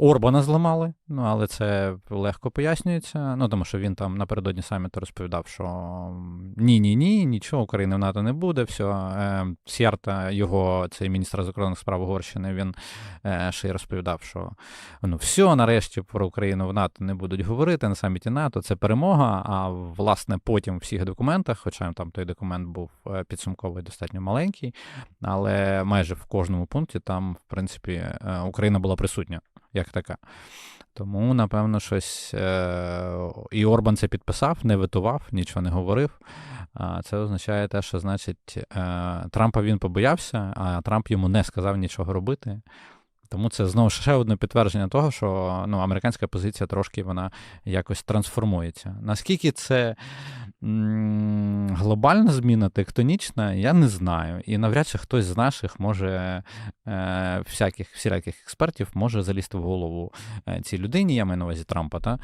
Орбана зламали, ну але це легко пояснюється. Ну тому що він там напередодні саміту розповідав, що ні, ні, ні, нічого України в НАТО не буде. Все, Сярта, його цей міністр закордонних справ Угорщини, він е, ще й розповідав, що ну все, нарешті про Україну в НАТО не будуть говорити на саміті НАТО. Це перемога. А власне потім в всіх документах, хоча там той документ був е, підсумковий достатньо маленький, але майже в кожному пункті там, в принципі, е, Україна була присутня як така. Тому, напевно, щось е, і Орбан це підписав, не витував, нічого не говорив. Це означає те, що значить е, Трампа він побоявся, а Трамп йому не сказав нічого робити. Тому це знову ще одне підтвердження того, що ну, американська позиція трошки вона якось трансформується. Наскільки це глобальна зміна, тектонічна, я не знаю. І навряд чи хтось з наших може е, всяких всіляких експертів може залізти в голову е, цій людині, я маю на увазі Трампа, та?